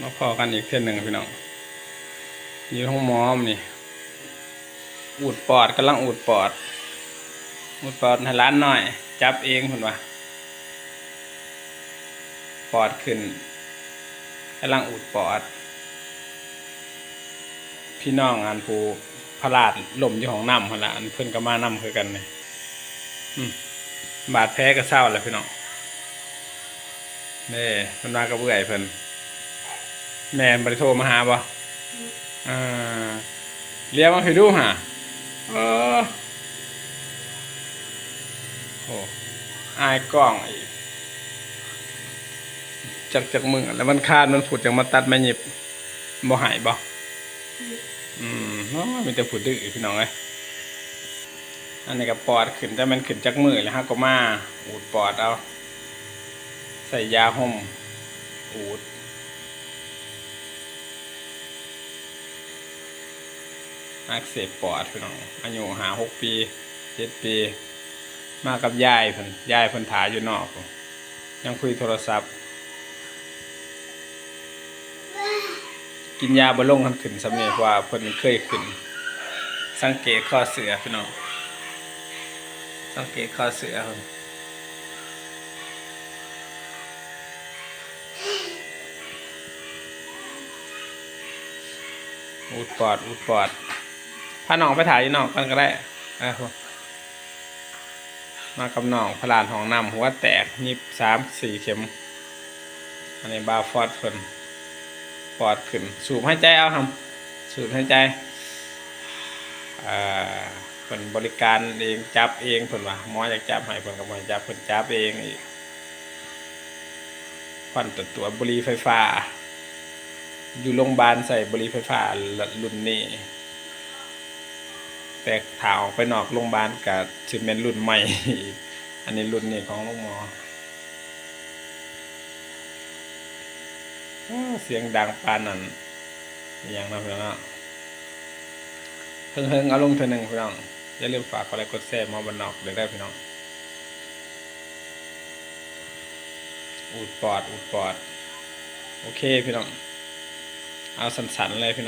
มาพอกันอีกเท่าหนึ่งพี่น้องอยู่ห้องมอมนี่ อูดปอดกำลังอูดปอด อูดปอดให้ร้านหน่อย จับเองคุณวะปอดขึ้นกำลังอูดปอด พี่น้องอันผูพลาดล่มอยู่ของน้ำพนละอันเพิ่อนก็มาน้ำคือกันเลยอืมบาดแผลก็เศร้าแล้วพี่น้องเน่เพิ่นมากระเบื่อเพิ่อน แม่บริโทรมาหาบ่อ่าเรียกมาให้ดูหาเออโอ้อายกล้องอีกจากจากมือแล้วมันคาดมันผุดจากมาตัดม่หยิบบ่หายบ่อืมมีแต่ผุดดื้อพี่น้องเอ้ยอันนี้ก็ปอดขึ้นแต่มันขึ้นจากมือแล้วฮะก็มาอูดปอดเอา ใส่ยาห่มอูด อักเสบปอดพี่น้องอายุหาหกปีเจ็ดปี มากับยายเพิ่นยายเพิ่นถาอยู่นอก ยังคุยโทรศัพท์ กินยาบำลงคันขึ้นสำเนียว่าเพิ่นเคยขึ้น สังเกตข้อเสือพี่น้องสังเกตข้อเสือเพิ่นอุดปอดอุดปอด พาน้องไปถ่ายอยู่นอกกันก็ได้อ้ามากับน้องพลานห้องน้ำหัวแตกยิบสามสี่เข็ม อันนี้บาฟอดเพิ่นปอดขึ้น สูบหายใจเอาครับสูบหายใจอ่าเพิ่นบริการเองจับเองเพิ่นว่าหมออยากจับให้เพิ่นก็บ่ให้จับเพิ่นจับเองอีกฟันตัวตัวบุหรี่ไฟฟ้า อยู่โรงพยาบาลใส่บุหรี่ไฟฟ้ารุ่นนี้ แต่ถาออกไปนอกโรงพยาบาลก็สิเป็นรุ่นใหม่ อันนี้รุ่นนี้ของโรงหมอเสียงดังปานนั้นอย่างนั้นพี่น้องเนเพิ่งเพิ่งเอาลงเธอหนึ่งพี่น้องอย่าลืมฝากกดไลค์กดแชร์มาบันนอกเดี๋ยวได้พี่น้องอูดปอดอูดปอด โอเคพี่น้อง เอาสันๆเลยพี่น้อง